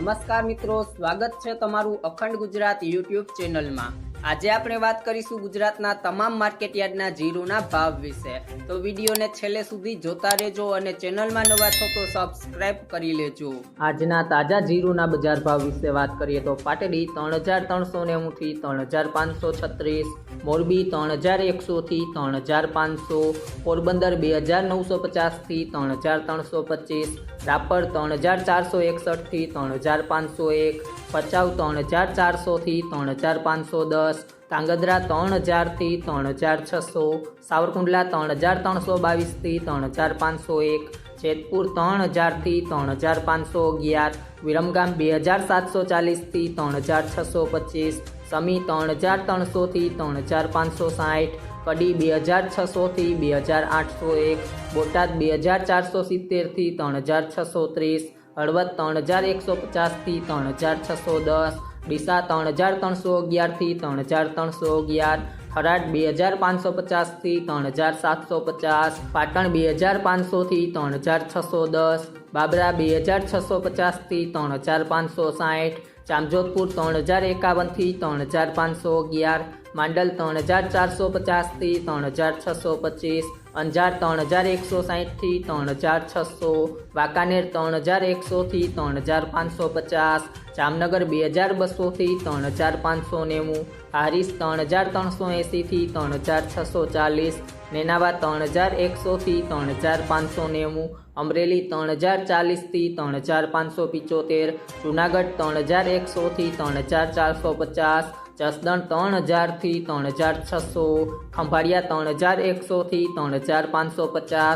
નમસ્કાર મિત્રો, સ્વાગત છે તમારું અખંડ ગુજરાત યુટ્યુબ ચેનલમાં. આજે આપણે વાત કરીશું ગુજરાતના તમામ માર્કેટયાર્ડના જીરુના ભાવ વિશે. તો વિડીયોને છેલ્લે સુધી જોતા રહેજો અને ચેનલમાં નવા છો તો સબસ્ક્રાઇબ કરી લેજો. આજના તાજા જીરુના બજાર ભાવ વિશે વાત કરીએ તો પાટડી ત્રણ હજાર ત્રણસો નેવુંથી ત્રણ હજાર પાંચસો છત્રીસ મોરબી ત્રણ હજાર એકસોથી ત્રણ હજાર પાંચસો પોરબંદર બે હજાર નવસો પચાસથી ત્રણ હજાર ત્રણસો પચીસ રાપર ત્રણ હજાર ચારસો એકસઠથી ત્રણ હજાર પાંચસો એક ભચાઉ ત્રણ હજાર ચારસોથી ત્રણ હજાર પાંચસો દસ કાંગદરા ત્રણ હજારથી ત્રણ હજાર છસો સાવરકુંડલા ત્રણ હજાર ત્રણસો બાવીસથી ત્રણ હજાર પાંચસો એક જેતપુર ત્રણ હજારથી ત્રણ હજાર પાંચસો અગિયાર વિરમગામ બે હજાર સાતસો ચાલીસથી ત્રણ હજાર છસો પચીસ સમી ત્રણ હજાર ત્રણસોથી ત્રણ હજાર પાંચસો સાઠ કડી બે હજાર છસોથી બે હજાર આઠસો એક બોટાદ બે હજાર ચારસો સિત્તેરથી ત્રણ હજાર છસો ત્રીસ હળવદ ત્રણ હજાર એકસો પચાસથી ત્રણ હજાર છસો દસ ડીસા ત્રણ હજાર ત્રણસો અગિયારથી ત્રણ હજાર ત્રણસો અગિયાર થરાદ બે હજાર પાંચસો પચાસથી ત્રણ હજાર સાતસો પચાસ પાટણ બે હજાર પાંચસોથી ત્રણ હજાર છસો દસ બાબરા બે હજાર છસો પચાસથી ત્રણ હજાર પાંચસો સાઠ જામજોધપુર ત્રણ હજાર એકાવનથી ત્રણ હજાર પાંચસો અગિયાર. માંડલ ત્રણ હજાર ચારસો પચાસથી ત્રણ હજાર છસો પચીસ અંજાર ત્રણ હજાર એકસો સાહીઠથી ત્રણ હજાર છસો વાંકાનેર ત્રણ હજાર એકસોથી ત્રણ હજાર પાંચસો પચાસ જામનગર બે હજાર બસોથી ત્રણ હજાર પાંચસો નેવું હારીસ ત્રણ હજાર ત્રણસો એંસીથી ત્રણ હજાર છસો ચાલીસ નેનાવા ત્રણ હજાર એકસોથી ત્રણ હજાર પાંચસો નેવું અમરેલી ત્રણ હજાર ચાલીસથી ત્રણ હજાર પાંચસો પિચોતેર જુનાગઢ ત્રણ હજાર એકસોથી ત્રણ હજાર ચારસો પચાસ જસદણ ત્રણ હજારથી ત્રણ હજાર છસો ખંભાળિયા ત્રણ હજાર એકસોથી ત્રણ હજાર પાંચસો પચાસ